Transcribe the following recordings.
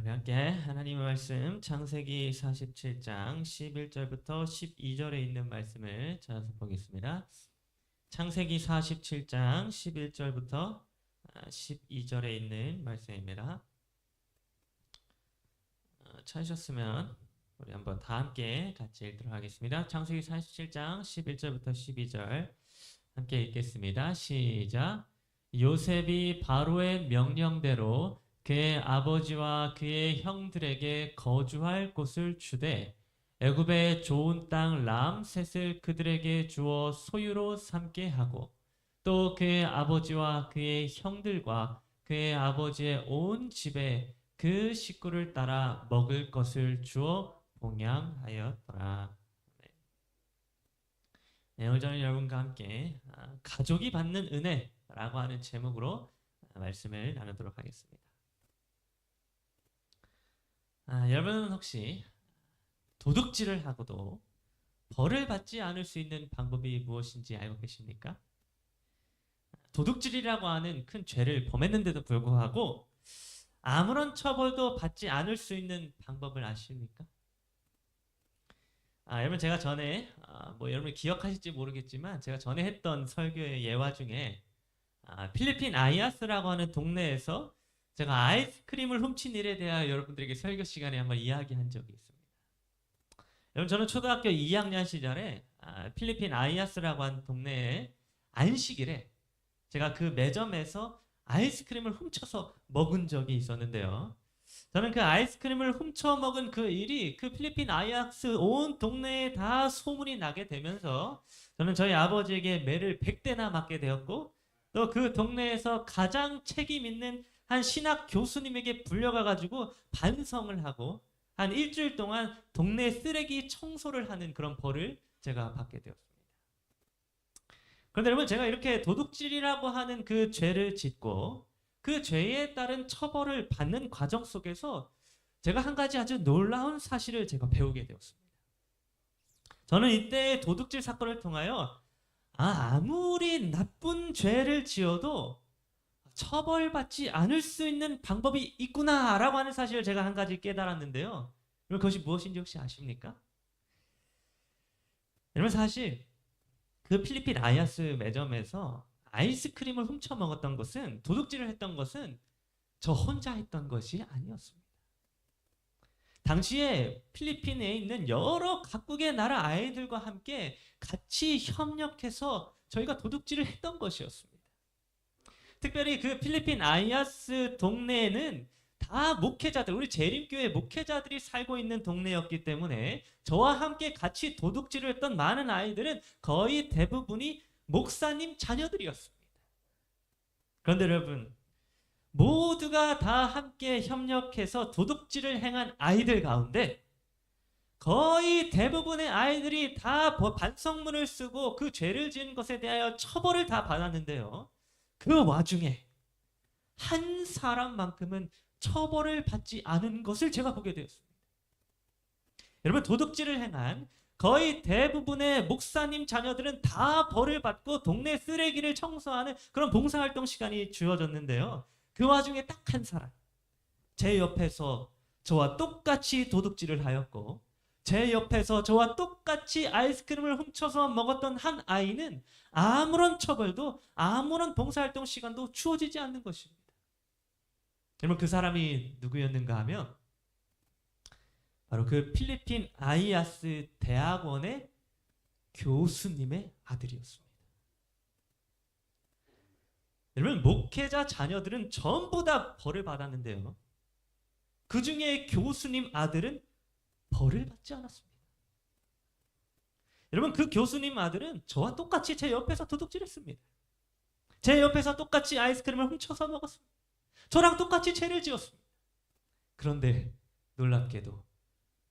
우리 함께 하나님의 말씀 창세기 47장 11절부터 12절에 있는 말씀을 찾아서 보겠습니다. 창세기 47장 11절부터 12절에 있는 말씀입니다. 어, 찾으셨으면 우리 한번 다 함께 같이 읽도록 하겠습니다. 창세기 47장 11절부터 12절 함께 읽겠습니다. 시작. 요셉이 바로의 명령대로 그의 아버지와 그의 형들에게 거주할 곳을 주되 애굽의 좋은 땅 람셋을 그들에게 주어 소유로 삼게 하고 또 그의 아버지와 그의 형들과 그의 아버지의 온 집에 그 식구를 따라 먹을 것을 주어 봉양하였더라. 네, 오늘 여러분과 함께 아, 가족이 받는 은혜라고 하는 제목으로 말씀을 나누도록 하겠습니다. 아, 여러분은 혹시 도둑질을 하고도 벌을 받지 않을 수 있는 방법이 무엇인지 알고 계십니까? 도둑질이라고 하는 큰 죄를 범했는데도 불구하고 아무런 처벌도 받지 않을 수 있는 방법을 아십니까? 아, 여러분 제가 전에 아, 뭐 여러분이 기억하실지 모르겠지만 제가 전에 했던 설교의 예화 중에 아, 필리핀 아이아스라고 하는 동네에서 제가 아이스크림을 훔친 일에 대하여 여러분들에게 설교 시간에 한번 이야기한 적이 있습니다. 여러분 저는 초등학교 2학년 시절에 아, 필리핀 아이아스라고 하는 동네에 안식일에 제가 그 매점에서 아이스크림을 훔쳐서 먹은 적이 있었는데요. 저는 그 아이스크림을 훔쳐 먹은 그 일이 그 필리핀 아이아스 온 동네에 다 소문이 나게 되면서 저는 저희 아버지에게 매를 100대나 맞게 되었고 또 그 동네에서 가장 책임 있는 한 신학 교수님에게 불려가 가지고 반성을 하고 한 일주일 동안 동네 쓰레기 청소를 하는 그런 벌을 제가 받게 되었습니다. 그런데 여러분 제가 이렇게 도둑질이라고 하는 그 죄를 짓고 그 죄에 따른 처벌을 받는 과정 속에서 제가 한 가지 아주 놀라운 사실을 제가 배우게 되었습니다. 저는 이때 도둑질 사건을 통하여 아, 아무리 나쁜 죄를 지어도 처벌받지 않을 수 있는 방법이 있구나라고 하는 사실을 제가 한 가지 깨달았는데요. 여러분 그것이 무엇인지 혹시 아십니까? 여러분 사실 그 필리핀 아이아스 매점에서 아이스크림을 훔쳐 먹었던 것은 도둑질을 했던 것은 저 혼자 했던 것이 아니었습니다. 당시에 필리핀에 있는 여러 각국의 나라 아이들과 함께 같이 협력해서 저희가 도둑질을 했던 것이었습니다. 특별히 그 필리핀 아이아스 동네에는 다 목회자들, 우리 재림교회 목회자들이 살고 있는 동네였기 때문에 저와 함께 같이 도둑질을 했던 많은 아이들은 거의 대부분이 목사님 자녀들이었습니다. 그런데 여러분, 모두가 다 함께 협력해서 도둑질을 행한 아이들 가운데 거의 대부분의 아이들이 다 반성문을 쓰고 그 죄를 지은 것에 대하여 처벌을 다 받았는데요. 그 와중에 한 사람만큼은 처벌을 받지 않은 것을 제가 보게 되었습니다. 여러분 도둑질을 행한 거의 대부분의 목사님 자녀들은 다 벌을 받고 동네 쓰레기를 청소하는 그런 봉사활동 시간이 주어졌는데요. 그 와중에 딱 한 사람 제 옆에서 저와 똑같이 도둑질을 하였고 제 옆에서 저와 똑같이 아이스크림을 훔쳐서 먹었던 한 아이는 아무런 처벌도 아무런 봉사활동 시간도 주어지지 않는 것입니다. 여러분 그 사람이 누구였는가 하면 바로 그 필리핀 아이아스 대학원의 교수님의 아들이었습니다. 여러분 목회자 자녀들은 전부 다 벌을 받았는데요. 그 중에 교수님 아들은 벌을 받지 않았습니다. 여러분 그 교수님 아들은 저와 똑같이 제 옆에서 도둑질했습니다. 제 옆에서 똑같이 아이스크림을 훔쳐서 먹었습니다. 저랑 똑같이 죄를 지었습니다. 그런데 놀랍게도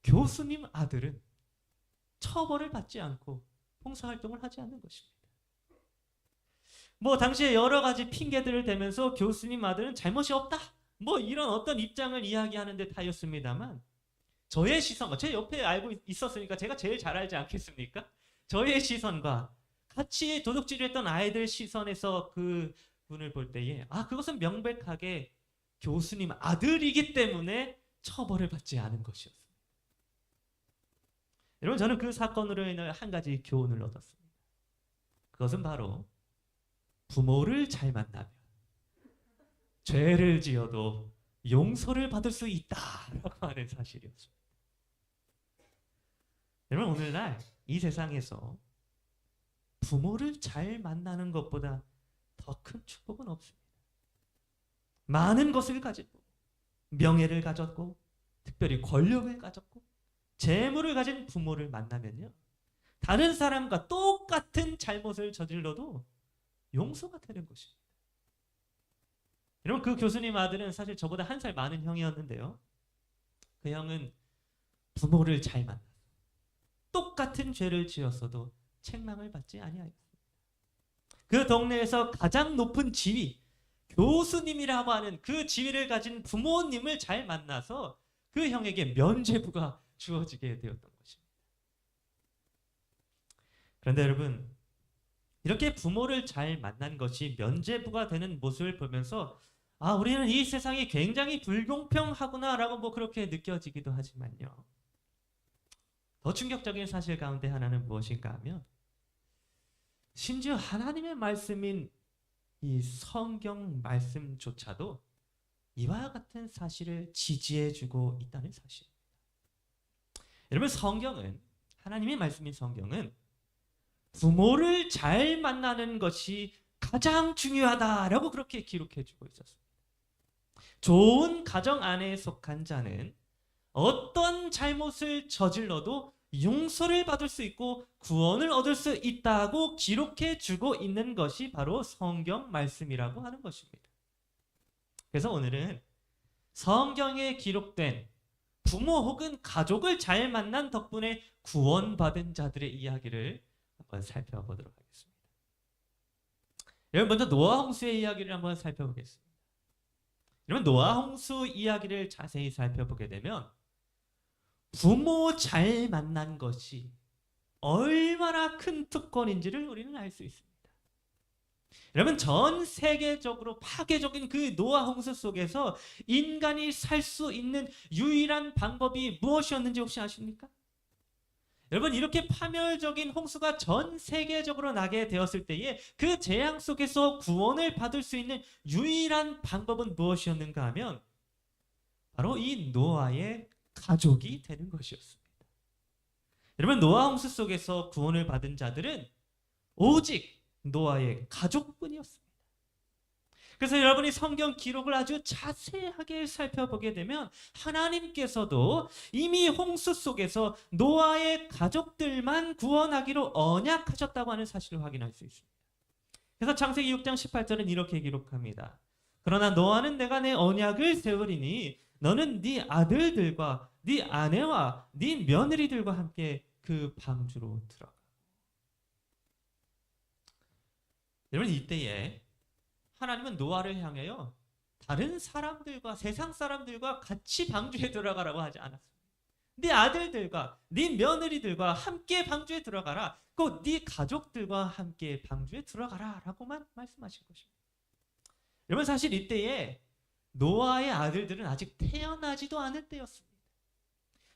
교수님 아들은 처벌을 받지 않고 봉사활동을 하지 않는 것입니다. 뭐 당시에 여러 가지 핑계들을 대면서 교수님 아들은 잘못이 없다. 뭐 이런 어떤 입장을 이야기하는 듯 하였습니다만 저의 시선과 제 옆에 알고 있었으니까 제가 제일 잘 알지 않겠습니까? 저의 시선과 같이 도둑질했던 아이들 시선에서 그 분을 볼 때에 아 그것은 명백하게 교수님 아들이기 때문에 처벌을 받지 않은 것이었습니다. 여러분 저는 그 사건으로 인해 한 가지 교훈을 얻었습니다. 그것은 바로 부모를 잘 만나면 죄를 지어도 용서를 받을 수 있다라고 하는 사실이었습니다. 여러분 오늘날 이 세상에서 부모를 잘 만나는 것보다 더 큰 축복은 없습니다. 많은 것을 가지고 명예를 가졌고 특별히 권력을 가졌고 재물을 가진 부모를 만나면요. 다른 사람과 똑같은 잘못을 저질러도 용서가 되는 것입니다. 여러분 그 교수님 아들은 사실 저보다 한 살 많은 형이었는데요. 그 형은 부모를 잘 만나 똑같은 죄를 지었어도 책망을 받지 아니하였습니다. 그 동네에서 가장 높은 지위 교수님이라고 하는 그 지위를 가진 부모님을 잘 만나서 그 형에게 면죄부가 주어지게 되었던 것입니다. 그런데 여러분 이렇게 부모를 잘 만난 것이 면죄부가 되는 모습을 보면서 아 우리는 이 세상이 굉장히 불공평하구나라고 뭐 그렇게 느껴지기도 하지만요. 더 충격적인 사실 가운데 하나는 무엇인가 하면 심지어 하나님의 말씀인 이 성경 말씀조차도 이와 같은 사실을 지지해주고 있다는 사실입니다. 여러분 성경은 하나님의 말씀인 성경은 부모를 잘 만나는 것이 가장 중요하다라고 그렇게 기록해주고 있었습니다. 좋은 가정 안에 속한 자는 어떤 잘못을 저질러도 용서를 받을 수 있고 구원을 얻을 수 있다고 기록해 주고 있는 것이 바로 성경 말씀이라고 하는 것입니다. 그래서 오늘은 성경에 기록된 부모 혹은 가족을 잘 만난 덕분에 구원받은 자들의 이야기를 한번 살펴보도록 하겠습니다. 여러분 먼저 노아 홍수의 이야기를 한번 살펴보겠습니다. 여러분 노아 홍수 이야기를 자세히 살펴보게 되면 부모 잘 만난 것이 얼마나 큰 특권인지를 우리는 알 수 있습니다. 여러분 전 세계적으로 파괴적인 그 노아 홍수 속에서 인간이 살 수 있는 유일한 방법이 무엇이었는지 혹시 아십니까? 여러분 이렇게 파멸적인 홍수가 전 세계적으로 나게 되었을 때에 그 재앙 속에서 구원을 받을 수 있는 유일한 방법은 무엇이었는가 하면 바로 이 노아의 가족이 되는 것이었습니다. 여러분 노아 홍수 속에서 구원을 받은 자들은 오직 노아의 가족뿐이었습니다. 그래서 여러분이 성경 기록을 아주 자세하게 살펴보게 되면 하나님께서도 이미 홍수 속에서 노아의 가족들만 구원하기로 언약하셨다고 하는 사실을 확인할 수 있습니다. 그래서 창세기 6장 18절은 이렇게 기록합니다. 그러나 노아는 내가 내 언약을 세우리니 너는 네 아들들과 네 아내와 네 며느리들과 함께 그 방주로 들어가. 여러분 이때에 하나님은 노아를 향하여 다른 사람들과 세상 사람들과 같이 방주에 들어가라고 하지 않았습니다. 네 아들들과 네 며느리들과 함께 방주에 들어가라. 꼭네 가족들과 함께 방주에 들어가라라고만 말씀하신 것입니다. 여러분 사실 이때에 노아의 아들들은 아직 태어나지도 않을 때였습니다.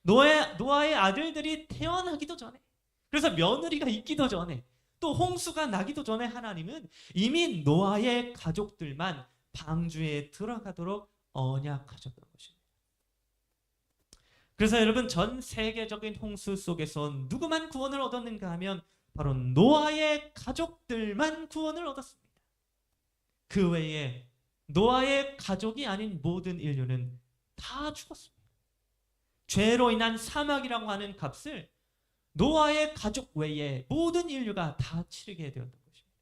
노아의, 노아의 아들들이 태어나기도 전에 그래서 며느리가 있기도 전에 또 홍수가 나기도 전에 하나님은 이미 노아의 가족들만 방주에 들어가도록 언약하셨던 것입니다. 그래서 여러분 전 세계적인 홍수 속에서 누구만 구원을 얻었는가 하면 바로 노아의 가족들만 구원을 얻었습니다. 그 외에 노아의 가족이 아닌 모든 인류는 다 죽었습니다. 죄로 인한 사막이라고 하는 값을 노아의 가족 외에 모든 인류가 다 치르게 되었던 것입니다.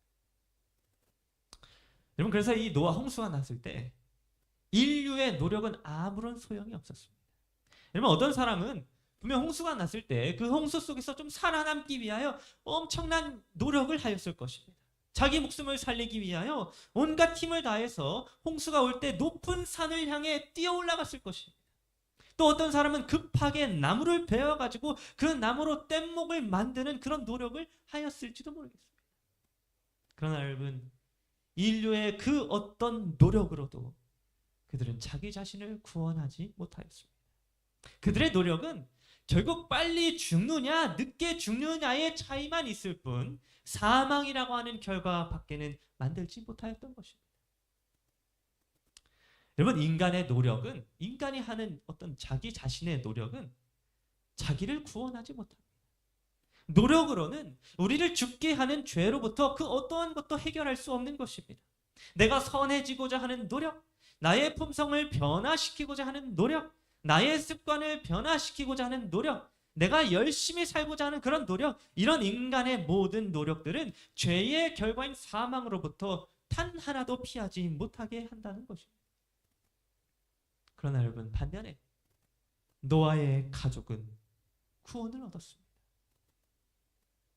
여러분 그래서 이 노아 홍수가 났을 때 인류의 노력은 아무런 소용이 없었습니다. 여러분 어떤 사람은 분명 홍수가 났을 때 그 홍수 속에서 좀 살아남기 위하여 엄청난 노력을 하였을 것입니다. 자기 목숨을 살리기 위하여 온갖 힘을 다해서 홍수가 올 때 높은 산을 향해 뛰어 올라갔을 것입니다. 또 어떤 사람은 급하게 나무를 베어 가지고 그 나무로 뗏목을 만드는 그런 노력을 하였을지도 모르겠습니다. 그러나 여러분 인류의 그 어떤 노력으로도 그들은 자기 자신을 구원하지 못하였습니다. 그들의 노력은 결국 빨리 죽느냐 늦게 죽느냐의 차이만 있을 뿐 사망이라고 하는 결과밖에는 만들지 못하였던 것입니다. 여러분 인간의 노력은 인간이 하는 어떤 자기 자신의 노력은 자기를 구원하지 못합니다. 노력으로는 우리를 죽게 하는 죄로부터 그 어떠한 것도 해결할 수 없는 것입니다. 내가 선해지고자 하는 노력, 나의 품성을 변화시키고자 하는 노력, 나의 습관을 변화시키고자 하는 노력, 내가 열심히 살고자 하는 그런 노력, 이런 인간의 모든 노력들은 죄의 결과인 사망으로부터 단 하나도 피하지 못하게 한다는 것입니다. 그러나 여러분 반면에 노아의 가족은 구원을 얻었습니다.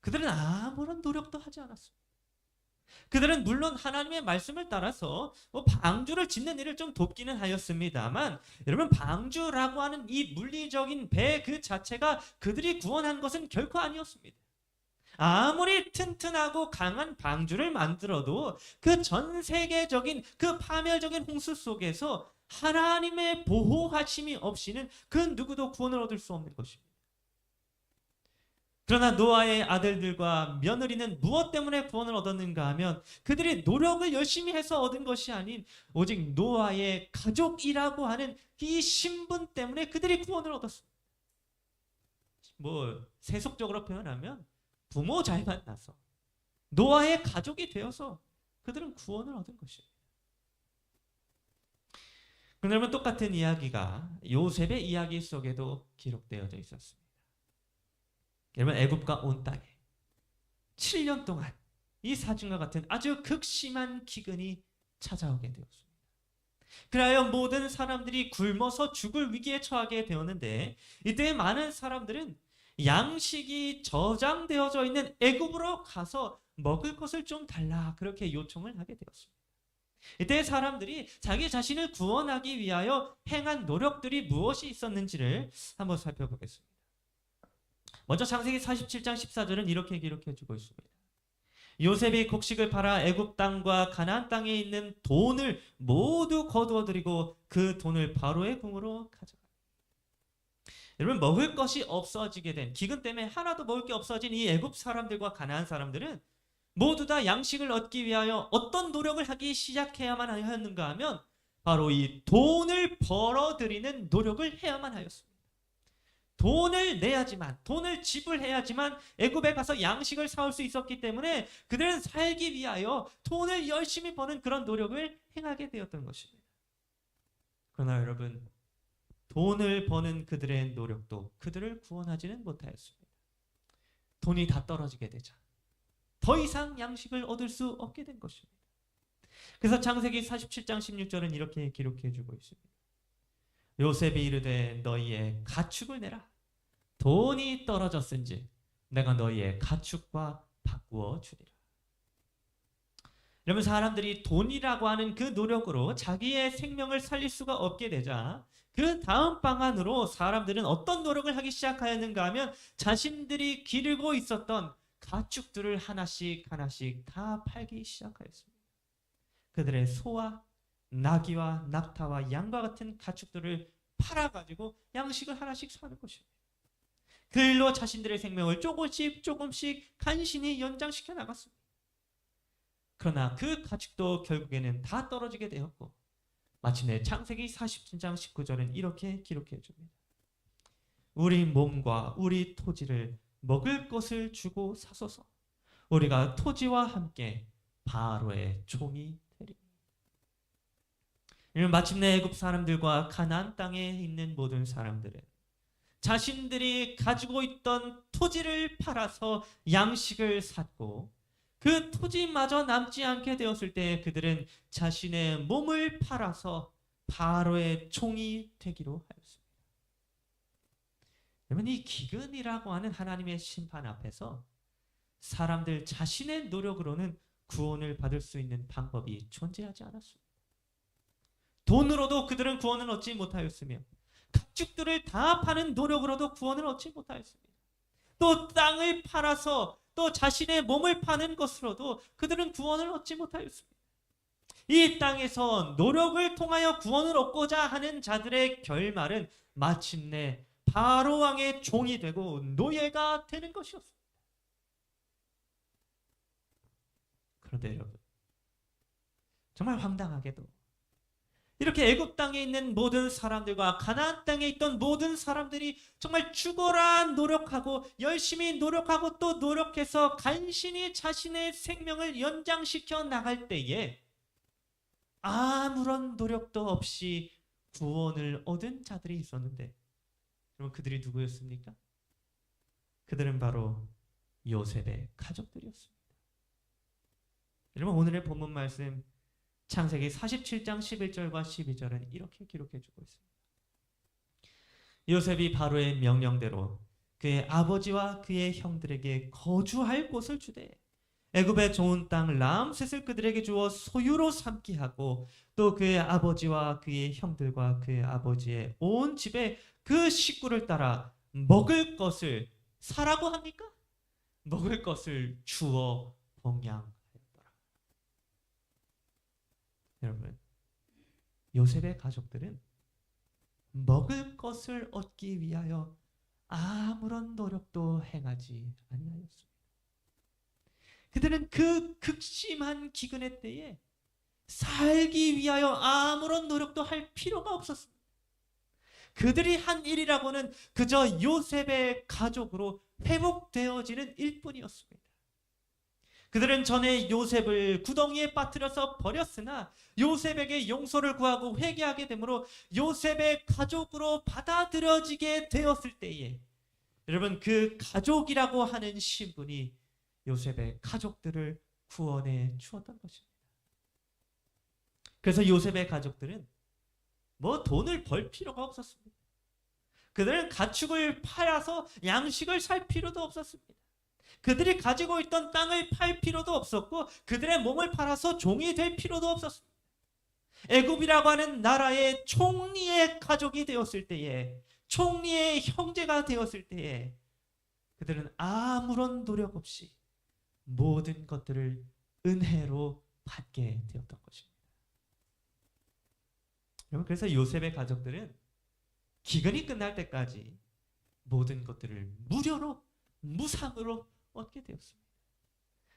그들은 아무런 노력도 하지 않았습니다. 그들은 물론 하나님의 말씀을 따라서 뭐 방주를 짓는 일을 좀 돕기는 하였습니다만 여러분 방주라고 하는 이 물리적인 배 그 자체가 그들이 구원한 것은 결코 아니었습니다. 아무리 튼튼하고 강한 방주를 만들어도 그 전 세계적인 그 파멸적인 홍수 속에서 하나님의 보호하심이 없이는 그 누구도 구원을 얻을 수 없는 것입니다. 그러나 노아의 아들들과 며느리는 무엇 때문에 구원을 얻었는가 하면 그들이 노력을 열심히 해서 얻은 것이 아닌 오직 노아의 가족이라고 하는 이 신분 때문에 그들이 구원을 얻었습니다. 뭐 세속적으로 표현하면 부모 잘 만나서 노아의 가족이 되어서 그들은 구원을 얻은 것입니다. 그러면 똑같은 이야기가 요셉의 이야기 속에도 기록되어져 있었습니다. 여러분 애굽과 온 땅에 7년 동안 이 사진과 같은 아주 극심한 기근이 찾아오게 되었습니다. 그리하여 모든 사람들이 굶어서 죽을 위기에 처하게 되었는데 이때 많은 사람들은 양식이 저장되어져 있는 애굽으로 가서 먹을 것을 좀 달라 그렇게 요청을 하게 되었습니다. 이때 사람들이 자기 자신을 구원하기 위하여 행한 노력들이 무엇이 있었는지를 한번 살펴보겠습니다. 먼저 창세기 47장 14절은 이렇게 기록해 주고 있습니다. 요셉이 곡식을 팔아 애굽 땅과 가나안 땅에 있는 돈을 모두 거두어 들이고 그 돈을 바로의 궁으로 가져가. 여러분 먹을 것이 없어지게 된 기근 때문에 하나도 먹을 게 없어진 이 애굽 사람들과 가나안 사람들은 모두 다 양식을 얻기 위하여 어떤 노력을 하기 시작해야만 하였는가 하면 바로 이 돈을 벌어들이는 노력을 해야만 하였습니다. 돈을 내야지만 돈을 지불해야지만 애굽에 가서 양식을 사올 수 있었기 때문에 그들은 살기 위하여 돈을 열심히 버는 그런 노력을 행하게 되었던 것입니다. 그러나 여러분 돈을 버는 그들의 노력도 그들을 구원하지는 못하였습니다. 돈이 다 떨어지게 되자 더 이상 양식을 얻을 수 없게 된 것입니다. 그래서 창세기 47장 16절은 이렇게 기록해 주고 있습니다. 요셉이 이르되 너희의 가축을 내라. 돈이 떨어졌은지 내가 너희의 가축과 바꾸어 주리라. 여러분 사람들이 돈이라고 하는 그 노력으로 자기의 생명을 살릴 수가 없게 되자 그 다음 방안으로 사람들은 어떤 노력을 하기 시작하였는가 하면 자신들이 기르고 있었던 가축들을 하나씩 하나씩 다 팔기 시작하였습니다. 그들의 소와 나귀와 낙타와 양과 같은 가축들을 팔아가지고 양식을 하나씩 사는 것입니다. 그 일로 자신들의 생명을 조금씩 조금씩 간신히 연장시켜 나갔습니다. 그러나 그 가축도 결국에는 다 떨어지게 되었고 마침내 창세기 47장 19절은 이렇게 기록해 줍니다. 우리 몸과 우리 토지를 먹을 것을 주고 사소서 우리가 토지와 함께 바로의 종이 이는 마침내 애굽 사람들과 가나안 땅에 있는 모든 사람들은 자신들이 가지고 있던 토지를 팔아서 양식을 샀고 그 토지마저 남지 않게 되었을 때 그들은 자신의 몸을 팔아서 바로의 총이 되기로 하였습니다. 여러분 이 기근이라고 하는 하나님의 심판 앞에서 사람들 자신의 노력으로는 구원을 받을 수 있는 방법이 존재하지 않았습니다. 돈으로도 그들은 구원을 얻지 못하였으며 가축들을 다 파는 노력으로도 구원을 얻지 못하였습니다. 또 땅을 팔아서 또 자신의 몸을 파는 것으로도 그들은 구원을 얻지 못하였습니다. 이 땅에서 노력을 통하여 구원을 얻고자 하는 자들의 결말은 마침내 바로 왕의 종이 되고 노예가 되는 것이었습니다. 그런데 여러분 정말 황당하게도 이렇게 애굽 땅에 있는 모든 사람들과 가나안 땅에 있던 모든 사람들이 정말 죽어라 노력하고 열심히 노력하고 또 노력해서 간신히 자신의 생명을 연장시켜 나갈 때에 아무런 노력도 없이 구원을 얻은 자들이 있었는데 그럼 그들이 누구였습니까? 그들은 바로 요셉의 가족들이었습니다. 여러분 오늘의 본문 말씀 창세기 47장 11절과 12절은 이렇게 기록해 주고 있습니다. 요셉이 바로의 명령대로 그의 아버지와 그의 형들에게 거주할 곳을 주되 애굽의 좋은 땅 라암셋을 그들에게 주어 소유로 삼게 하고 또 그의 아버지와 그의 형들과 그의 아버지의 온 집에 그 식구를 따라 먹을 것을 사라고 합니까? 먹을 것을 주어 봉양 여러분, 요셉의 가족들은 먹을 것을 얻기 위하여 아무런 노력도 행하지 아니하였습니다. 그들은 그 극심한 기근의 때에 살기 위하여 아무런 노력도 할 필요가 없었습니다. 그들이 한 일이라고는 그저 요셉의 가족으로 회복되어지는 일뿐이었습니다. 그들은 전에 요셉을 구덩이에 빠뜨려서 버렸으나 요셉에게 용서를 구하고 회개하게 되므로 요셉의 가족으로 받아들여지게 되었을 때에 여러분 그 가족이라고 하는 신분이 요셉의 가족들을 구원해 주었던 것입니다. 그래서 요셉의 가족들은 뭐 돈을 벌 필요가 없었습니다. 그들은 가축을 팔아서 양식을 살 필요도 없었습니다. 그들이 가지고 있던 땅을 팔 필요도 없었고 그들의 몸을 팔아서 종이 될 필요도 없었습니다. 애굽이라고 하는 나라의 총리의 가족이 되었을 때에 총리의 형제가 되었을 때에 그들은 아무런 노력 없이 모든 것들을 은혜로 받게 되었던 것입니다. 여러분 그래서 요셉의 가족들은 기근이 끝날 때까지 모든 것들을 무료로 무상으로 얻게 되었습니다.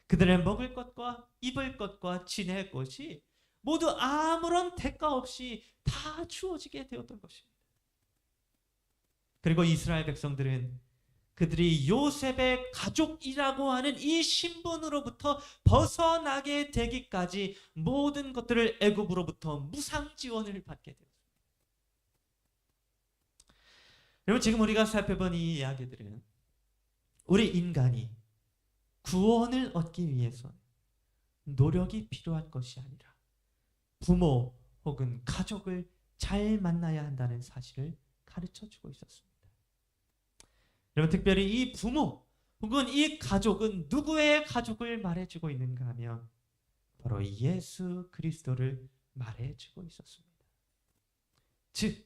그들의 먹을 것과 입을 것과 지낼 것이 모두 아무런 대가 없이 다 주어지게 되었던 것입니다. 그리고 이스라엘 백성들은 그들이 요셉의 가족이라고 하는 이 신분으로부터 벗어나게 되기까지 모든 것들을 애굽으로부터 무상 지원을 받게 되었습니다. 여러분 지금 우리가 살펴본 이 이야기들은 우리 인간이 구원을 얻기 위해서 노력이 필요한 것이 아니라 부모 혹은 가족을 잘 만나야 한다는 사실을 가르쳐 주고 있었습니다. 여러분 특별히 이 부모 혹은 이 가족은 누구의 가족을 말해주고 있는가 하면 바로 예수 그리스도를 말해주고 있었습니다. 즉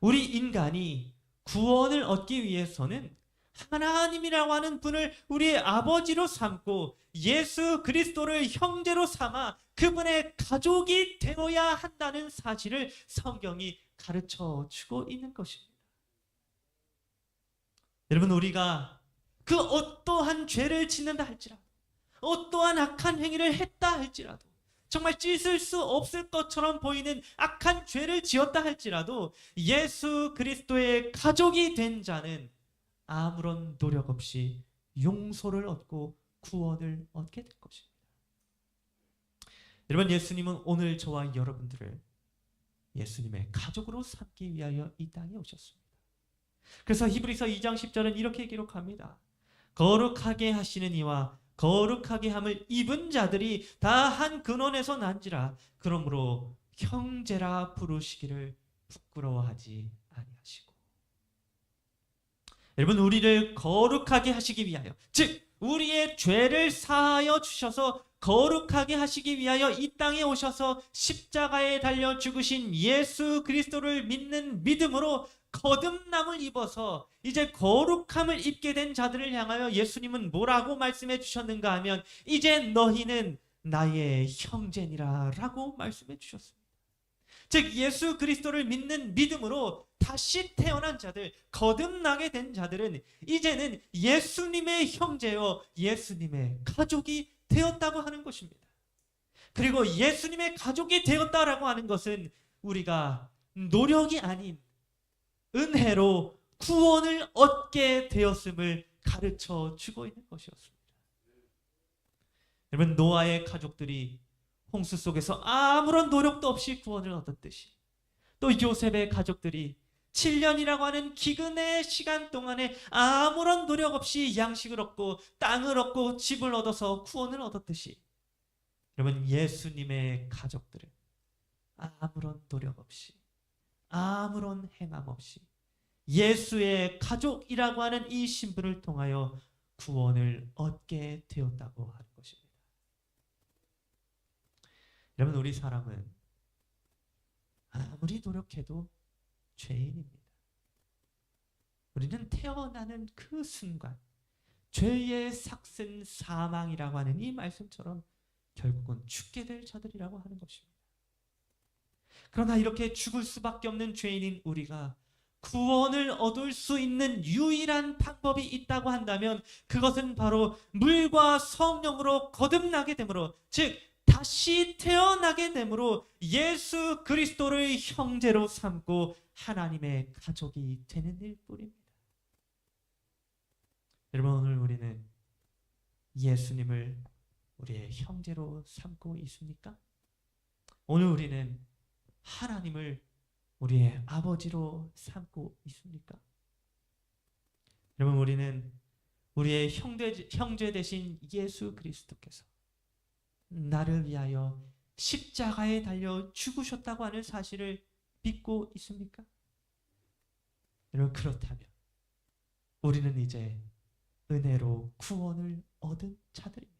우리 인간이 구원을 얻기 위해서는 하나님이라고 하는 분을 우리의 아버지로 삼고 예수 그리스도를 형제로 삼아 그분의 가족이 되어야 한다는 사실을 성경이 가르쳐 주고 있는 것입니다. 여러분 우리가 그 어떠한 죄를 짓는다 할지라도 어떠한 악한 행위를 했다 할지라도 정말 찢을 수 없을 것처럼 보이는 악한 죄를 지었다 할지라도 예수 그리스도의 가족이 된 자는 아무런 노력 없이 용서를 얻고 구원을 얻게 될 것입니다. 여러분 예수님은 오늘 저와 여러분들을 예수님의 가족으로 삼기 위하여 이 땅에 오셨습니다. 그래서 히브리서 2장 10절은 이렇게 기록합니다. 거룩하게 하시는 이와 거룩하게 함을 입은 자들이 다 한 근원에서 난지라 그러므로 형제라 부르시기를 부끄러워하지 아니하시고 여러분 우리를 거룩하게 하시기 위하여 즉 우리의 죄를 사하여 주셔서 거룩하게 하시기 위하여 이 땅에 오셔서 십자가에 달려 죽으신 예수 그리스도를 믿는 믿음으로 거듭남을 입어서 이제 거룩함을 입게 된 자들을 향하여 예수님은 뭐라고 말씀해 주셨는가 하면 이제 너희는 나의 형제니라 라고 말씀해 주셨습니다. 즉 예수 그리스도를 믿는 믿음으로 다시 태어난 자들, 거듭나게 된 자들은 이제는 예수님의 형제요 예수님의 가족이 되었다고 하는 것입니다. 그리고 예수님의 가족이 되었다라고 하는 것은 우리가 노력이 아닌 은혜로 구원을 얻게 되었음을 가르쳐 주고 있는 것이었습니다. 여러분 노아의 가족들이 홍수 속에서 아무런 노력도 없이 구원을 얻었듯이 또 요셉의 가족들이 7년이라고 하는 기근의 시간 동안에 아무런 노력 없이 양식을 얻고 땅을 얻고 집을 얻어서 구원을 얻었듯이 여러분 예수님의 가족들은 아무런 노력 없이 아무런 행함 없이 예수의 가족이라고 하는 이 신분을 통하여 구원을 얻게 되었다고 하는 것입니다. 여러분 우리 사람은 아무리 노력해도 죄인입니다. 우리는 태어나는 그 순간 죄의 삭슨 사망이라고 하는 이 말씀처럼 결국은 죽게 될 자들이라고 하는 것입니다. 그러나 이렇게 죽을 수밖에 없는 죄인인 우리가 구원을 얻을 수 있는 유일한 방법이 있다고 한다면 그것은 바로 물과 성령으로 거듭나게 되므로 즉 다시 태어나게 되므로 예수 그리스도를 형제로 삼고 하나님의 가족이 되는 일뿐입니다. 여러분 오늘 우리는 예수님을 우리의 형제로 삼고 있습니까? 오늘 우리는 하나님을 우리의 아버지로 삼고 있습니까? 여러분 우리는 우리의 형제, 형제 되신 예수 그리스도께서 나를 위하여 십자가에 달려 죽으셨다고 하는 사실을 믿고 있습니까? 여러분 그렇다면 우리는 이제 은혜로 구원을 얻은 자들입니다.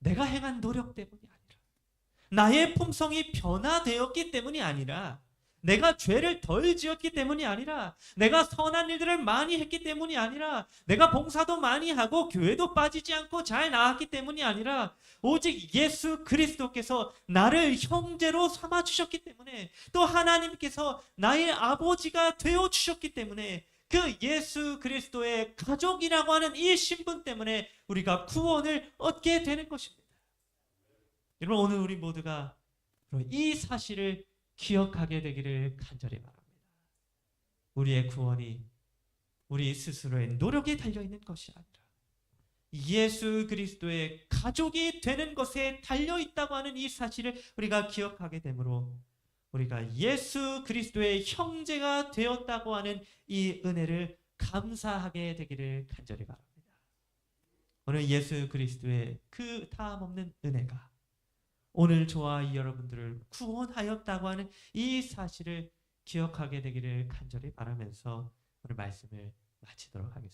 내가 행한 노력 때문이 아니라 나의 품성이 변화되었기 때문이 아니라 내가 죄를 덜 지었기 때문이 아니라 내가 선한 일들을 많이 했기 때문이 아니라 내가 봉사도 많이 하고 교회도 빠지지 않고 잘 나왔기 때문이 아니라 오직 예수 그리스도께서 나를 형제로 삼아 주셨기 때문에 또 하나님께서 나의 아버지가 되어 주셨기 때문에 그 예수 그리스도의 가족이라고 하는 이 신분 때문에 우리가 구원을 얻게 되는 것입니다. 여러분 오늘 우리 모두가 이 사실을 기억하게 되기를 간절히 바랍니다. 우리의 구원이 우리 스스로의 노력에 달려 있는 것이 아니라 예수 그리스도의 가족이 되는 것에 달려 있다고 하는 이 사실을 우리가 기억하게 되므로 우리가 예수 그리스도의 형제가 되었다고 하는 이 은혜를 감사하게 되기를 간절히 바랍니다. 오늘 예수 그리스도의 그 다음 없는 은혜가 오늘 저와 이 여러분들을 구원하였다고 하는 이 사실을 기억하게 되기를 간절히 바라면서 오늘 말씀을 마치도록 하겠습니다.